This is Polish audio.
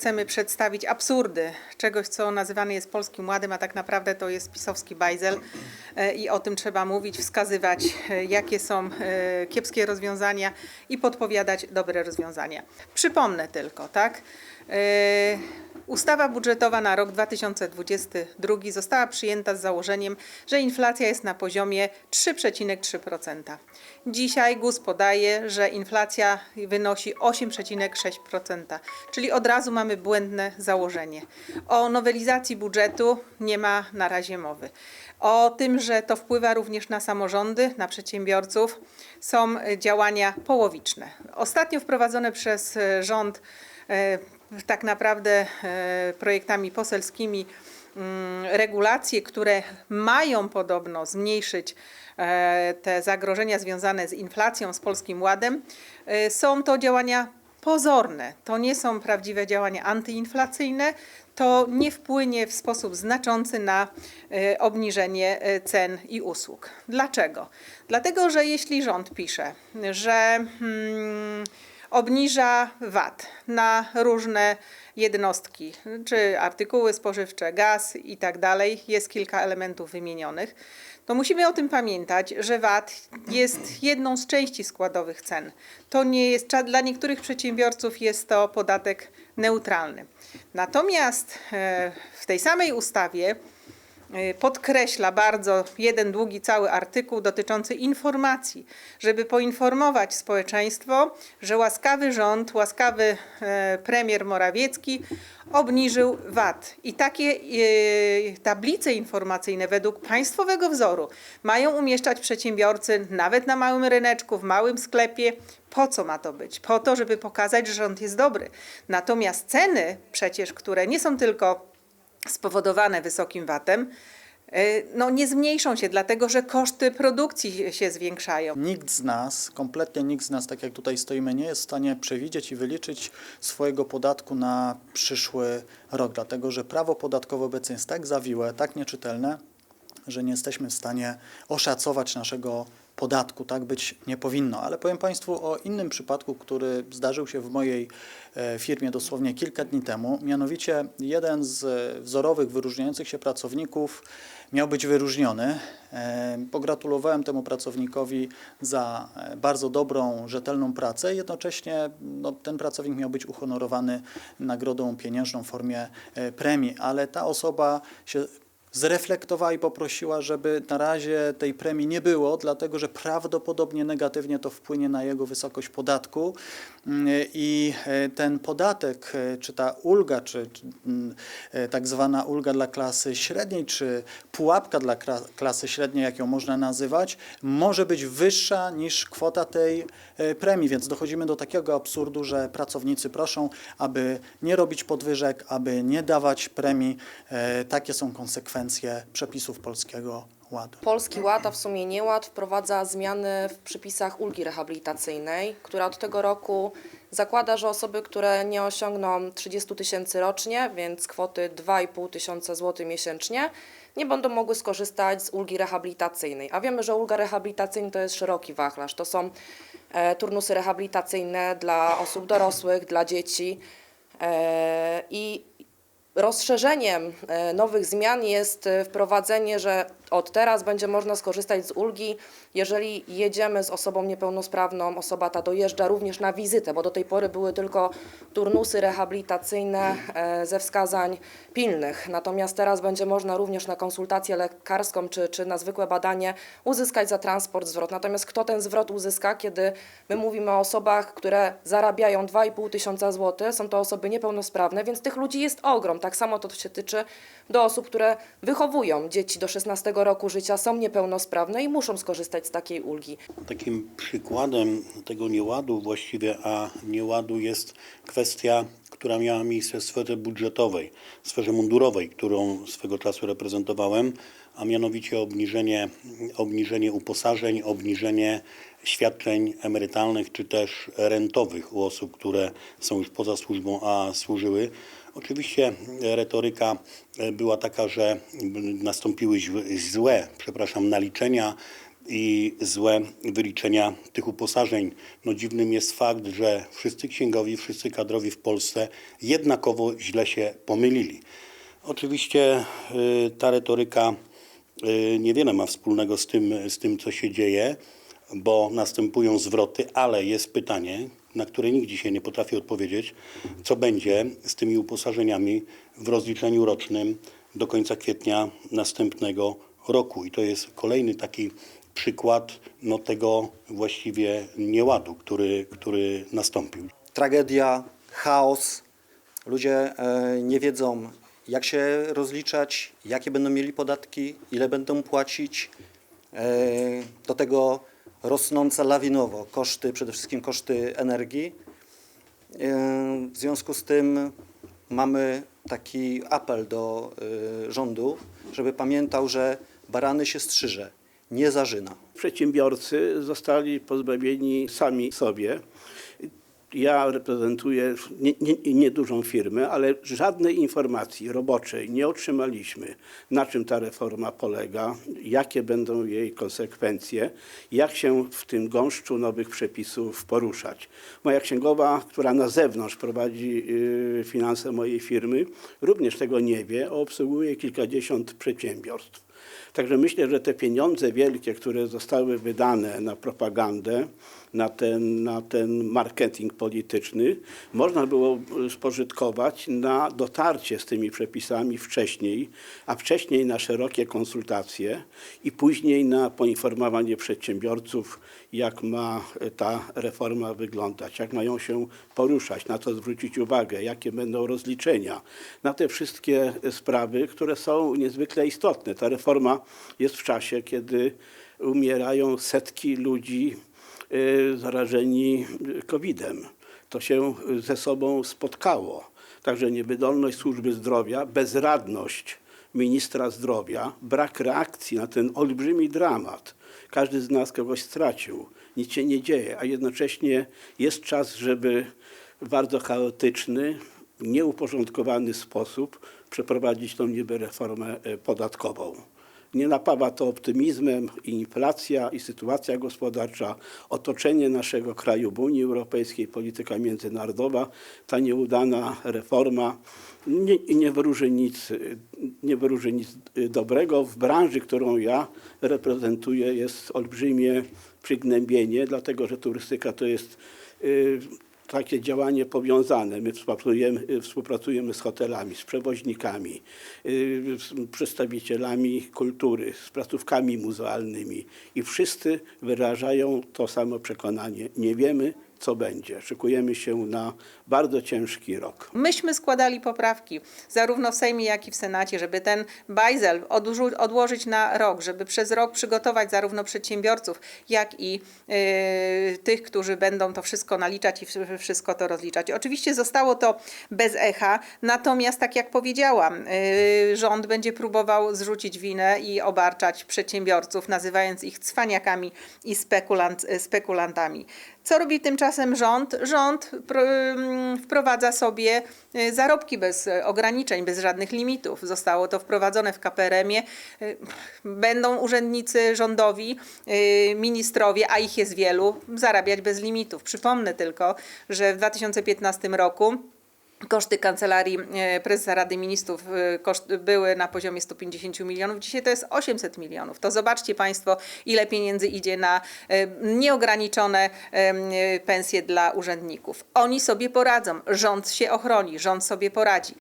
chcemy przedstawić absurdy czegoś, co nazywane jest Polskim Ładem, a tak naprawdę to jest pisowski bajzel e, i o tym trzeba mówić, wskazywać, e, jakie są e, kiepskie rozwiązania i podpowiadać dobre rozwiązania. Przypomnę tylko, tak? Ustawa budżetowa na rok 2022 została przyjęta z założeniem, że inflacja jest na poziomie 3,3%. Dzisiaj GUS podaje, że inflacja wynosi 8,6%, czyli od razu mamy błędne założenie. O nowelizacji budżetu nie ma na razie mowy. O tym, że to wpływa również na samorządy, na przedsiębiorców, są działania połowiczne. Ostatnio wprowadzone przez rząd e, tak naprawdę e, projektami poselskimi mm, regulacje, które mają podobno zmniejszyć e, te zagrożenia związane z inflacją, z Polskim Ładem, e, są to działania pozorne. To nie są prawdziwe działania antyinflacyjne. To nie wpłynie w sposób znaczący na obniżenie cen i usług. Dlaczego? Dlatego, że jeśli rząd pisze, że hmm, obniża VAT na różne jednostki, czy artykuły spożywcze, gaz i tak dalej, jest kilka elementów wymienionych, to musimy o tym pamiętać, że VAT jest jedną z części składowych cen. To nie jest, dla niektórych przedsiębiorców jest to podatek neutralny. Natomiast e, w tej samej ustawie podkreśla bardzo jeden długi cały artykuł dotyczący informacji, żeby poinformować społeczeństwo, że łaskawy rząd, łaskawy e, premier Morawiecki obniżył VAT. I takie e, tablice informacyjne według państwowego wzoru mają umieszczać przedsiębiorcy nawet na małym ryneczku, w małym sklepie. Po co ma to być? Po to, żeby pokazać, że rząd jest dobry. Natomiast ceny przecież, które nie są tylko spowodowane wysokim VAT-em, y, no nie zmniejszą się, dlatego że koszty produkcji się zwiększają. Nikt z nas, kompletnie nikt z nas, tak jak tutaj stoimy, nie jest w stanie przewidzieć i wyliczyć swojego podatku na przyszły rok, dlatego że prawo podatkowe obecnie jest tak zawiłe, tak nieczytelne, że nie jesteśmy w stanie oszacować naszego podatku. Tak być nie powinno. Ale powiem Państwu o innym przypadku, który zdarzył się w mojej e, firmie dosłownie kilka dni temu. Mianowicie jeden z wzorowych, wyróżniających się pracowników miał być wyróżniony. E, Pogratulowałem temu pracownikowi za e, bardzo dobrą, rzetelną pracę. Jednocześnie no, ten pracownik miał być uhonorowany nagrodą pieniężną w formie premii, ale ta osoba się zreflektowała i poprosiła, żeby na razie tej premii nie było, dlatego że prawdopodobnie negatywnie to wpłynie na jego wysokość podatku. Mm, i e, ten podatek, e, czy ta ulga, czy, czy mm, e, tak zwana ulga dla klasy średniej, czy pułapka dla klasy średniej, jak ją można nazywać, może być wyższa niż kwota tej premii, więc dochodzimy do takiego absurdu, że pracownicy proszą, aby nie robić podwyżek, aby nie dawać premii. Takie są konsekwencje przepisów Polskiego Ładu. Polski Ład, a w sumie nieład, wprowadza zmiany w przypisach ulgi rehabilitacyjnej, która od tego roku zakłada, że osoby, które nie osiągną 30 tysięcy rocznie, więc kwoty 2,5 tysiąca złotych miesięcznie, nie będą mogły skorzystać z ulgi rehabilitacyjnej. A wiemy, że ulga rehabilitacyjna to jest szeroki wachlarz. To są e, turnusy rehabilitacyjne dla osób dorosłych, dla dzieci e, i Rozszerzeniem e, nowych zmian jest e, wprowadzenie, że od teraz będzie można skorzystać z ulgi, jeżeli jedziemy z osobą niepełnosprawną, osoba ta dojeżdża również na wizytę, bo do tej pory były tylko turnusy rehabilitacyjne e, ze wskazań pilnych. Natomiast teraz będzie można również na konsultację lekarską czy, czy na zwykłe badanie uzyskać za transport zwrot. Natomiast kto ten zwrot uzyska, kiedy my mówimy o osobach, które zarabiają 2,5 tysiąca złotych, są to osoby niepełnosprawne, więc tych ludzi jest ogrom. Tak samo to się tyczy do osób, które wychowują dzieci do 16 roku życia, są niepełnosprawne i muszą skorzystać z takiej ulgi. Takim przykładem tego nieładu właściwie, a nieładu jest kwestia, która miała miejsce w sferze budżetowej, w sferze mundurowej, którą swego czasu reprezentowałem, a mianowicie obniżenie, obniżenie uposażeń, obniżenie świadczeń emerytalnych czy też rentowych u osób, które są już poza służbą, a służyły. Oczywiście retoryka e, była taka, że nastąpiły złe, przepraszam, naliczenia i złe wyliczenia tych uposażeń. No dziwnym jest fakt, że wszyscy księgowi, wszyscy kadrowi w Polsce jednakowo źle się pomylili. Oczywiście y, ta retoryka niewiele ma wspólnego z tym, z tym, co się dzieje, bo następują zwroty, ale jest pytanie, na które nikt dzisiaj nie potrafi odpowiedzieć, co będzie z tymi uposażeniami w rozliczeniu rocznym do końca kwietnia następnego roku. I to jest kolejny taki przykład no, tego właściwie nieładu, który, który nastąpił. tragedia, chaos. Ludzie e, nie wiedzą, jak się rozliczać, jakie będą mieli podatki, ile będą płacić. E, Do tego rosnące lawinowo koszty, przede wszystkim koszty energii. E, W związku z tym mamy taki apel do e, rządu, żeby pamiętał, że barany się strzyże, nie zarzyna. Przedsiębiorcy zostali pozbawieni sami sobie. Ja reprezentuję nie- nie- niedużą firmę, ale żadnej informacji roboczej nie otrzymaliśmy, na czym ta reforma polega, jakie będą jej konsekwencje, jak się w tym gąszczu nowych przepisów poruszać. Moja księgowa, która na zewnątrz prowadzi y, finanse mojej firmy, również tego nie wie, obsługuje kilkadziesiąt przedsiębiorstw. Także myślę, że te pieniądze wielkie, które zostały wydane na propagandę, na ten, na ten marketing polityczny, można było spożytkować na dotarcie z tymi przepisami wcześniej, a wcześniej na szerokie konsultacje i później na poinformowanie przedsiębiorców, jak ma ta reforma wyglądać, jak mają się poruszać, na co zwrócić uwagę, jakie będą rozliczenia, na te wszystkie sprawy, które są niezwykle istotne. Ta reforma jest w czasie, kiedy umierają setki ludzi zarażeni COVID-em. To się ze sobą spotkało. Także niewydolność służby zdrowia, bezradność ministra zdrowia, brak reakcji na ten olbrzymi dramat. Każdy z nas kogoś stracił, nic się nie dzieje, a jednocześnie jest czas, żeby w bardzo chaotyczny, nieuporządkowany sposób przeprowadzić tą niby reformę e, podatkową. Nie napawa to optymizmem i inflacja, i sytuacja gospodarcza, otoczenie naszego kraju w Unii Europejskiej, polityka międzynarodowa, ta nieudana reforma nie, nie, wróży nic, nie nic dobrego. W branży, którą ja reprezentuję, jest olbrzymie przygnębienie, dlatego że turystyka to jest y, takie działanie powiązane. My współpracujemy, y, współpracujemy z hotelami, z przewoźnikami, y, z przedstawicielami kultury, z placówkami muzealnymi i wszyscy wyrażają to samo przekonanie. Nie wiemy, co będzie. Szykujemy się na bardzo ciężki rok. Myśmy składali poprawki zarówno w Sejmie, jak i w Senacie, żeby ten bajzel odłożyć na rok, żeby przez rok przygotować zarówno przedsiębiorców, jak i yy, tych, którzy będą to wszystko naliczać i wsz- wszystko to rozliczać. Oczywiście zostało to bez echa, natomiast tak jak powiedziałam, yy, rząd będzie próbował zrzucić winę i obarczać przedsiębiorców, nazywając ich cwaniakami i spekulant, spekulantami. Co robi tymczasem rząd? Rząd ym, wprowadza sobie y, zarobki bez y, ograniczeń, bez żadnych limitów. Zostało to wprowadzone w KPRM-ie. Y, Będą urzędnicy rządowi, ministrowie, a ich jest wielu, zarabiać bez limitów. Przypomnę tylko, że w 2015 roku Koszty kancelarii e, prezesa Rady Ministrów e, były na poziomie 150 milionów, dzisiaj to jest 800 milionów. To zobaczcie Państwo, ile pieniędzy idzie na e, nieograniczone pensje dla urzędników. Oni sobie poradzą, rząd się ochroni, rząd sobie poradzi.